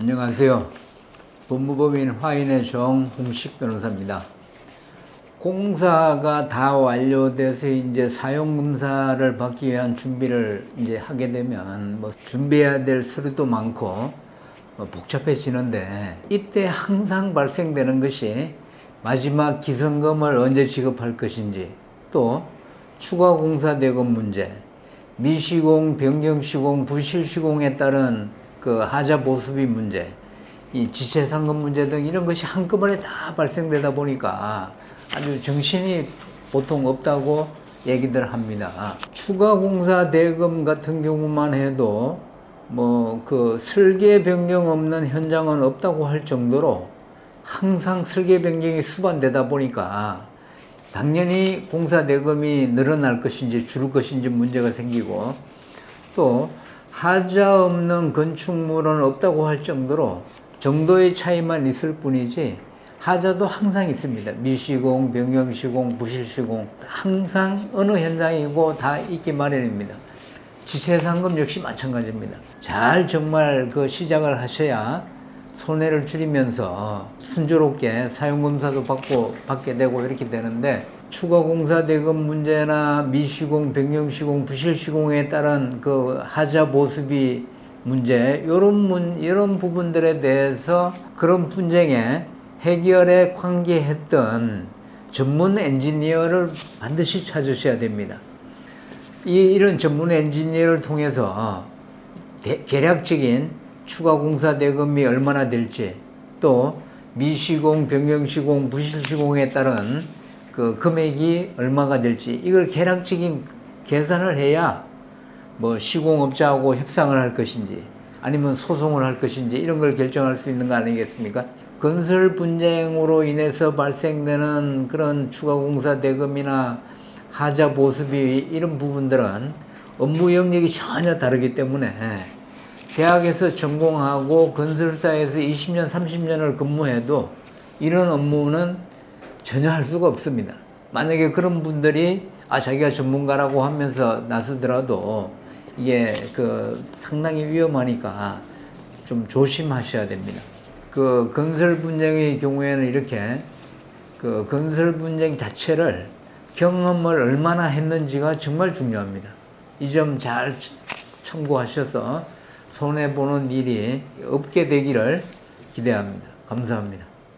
안녕하세요. 법무법인 화인의 정홍식 변호사입니다. 공사가 다 완료돼서 이제 사용검사를 받기 위한 준비를 이제 하게 되면 뭐 준비해야 될 서류도 많고 뭐 복잡해지는데 이때 항상 발생되는 것이 마지막 기성금을 언제 지급할 것인지 또 추가 공사 대금 문제 미시공, 변경시공, 부실시공에 따른 그 하자 보수비 문제, 이 지체 상금 문제 등 이런 것이 한꺼번에 다 발생되다 보니까 아주 정신이 보통 없다고 얘기들 합니다. 추가 공사 대금 같은 경우만 해도 뭐 그 설계 변경 없는 현장은 없다고 할 정도로 항상 설계 변경이 수반되다 보니까 당연히 공사 대금이 늘어날 것인지 줄을 것인지 문제가 생기고 또 하자 없는 건축물은 없다고 할 정도로 정도의 차이만 있을 뿐이지 하자도 항상 있습니다. 미시공, 변경시공, 부실시공 항상 어느 현장이고 다 있기 마련입니다. 지체상금 역시 마찬가지입니다. 잘 정말 그 시작을 하셔야 손해를 줄이면서 순조롭게 사용검사도 받고 받게 되고 이렇게 되는데 추가 공사 대금 문제나 미시공, 변경시공, 부실시공에 따른 그 하자 보수비 문제 이런 문 이런 부분들에 대해서 그런 분쟁에 해결에 관계했던 전문 엔지니어를 반드시 찾으셔야 됩니다. 이, 이런 전문 엔지니어를 통해서 대, 계략적인 추가 공사 대금이 얼마나 될지 또 미시공, 변경시공, 부실시공에 따른 그 금액이 얼마가 될지 이걸 계략적인 계산을 해야 뭐 시공업자하고 협상을 할 것인지 아니면 소송을 할 것인지 이런 걸 결정할 수 있는 거 아니겠습니까? 건설 분쟁으로 인해서 발생되는 그런 추가 공사 대금이나 하자 보수비 이런 부분들은 업무 영역이 전혀 다르기 때문에 대학에서 전공하고 건설사에서 20년, 30년을 근무해도 이런 업무는 전혀 할 수가 없습니다. 만약에 그런 분들이 아 자기가 전문가라고 하면서 나서더라도 이게 그 상당히 위험하니까 좀 조심하셔야 됩니다. 그 건설 분쟁의 경우에는 이렇게 그 건설 분쟁 자체를 경험을 얼마나 했는지가 정말 중요합니다. 이 점 잘 참고하셔서 손해 보는 일이 없게 되기를 기대합니다. 감사합니다.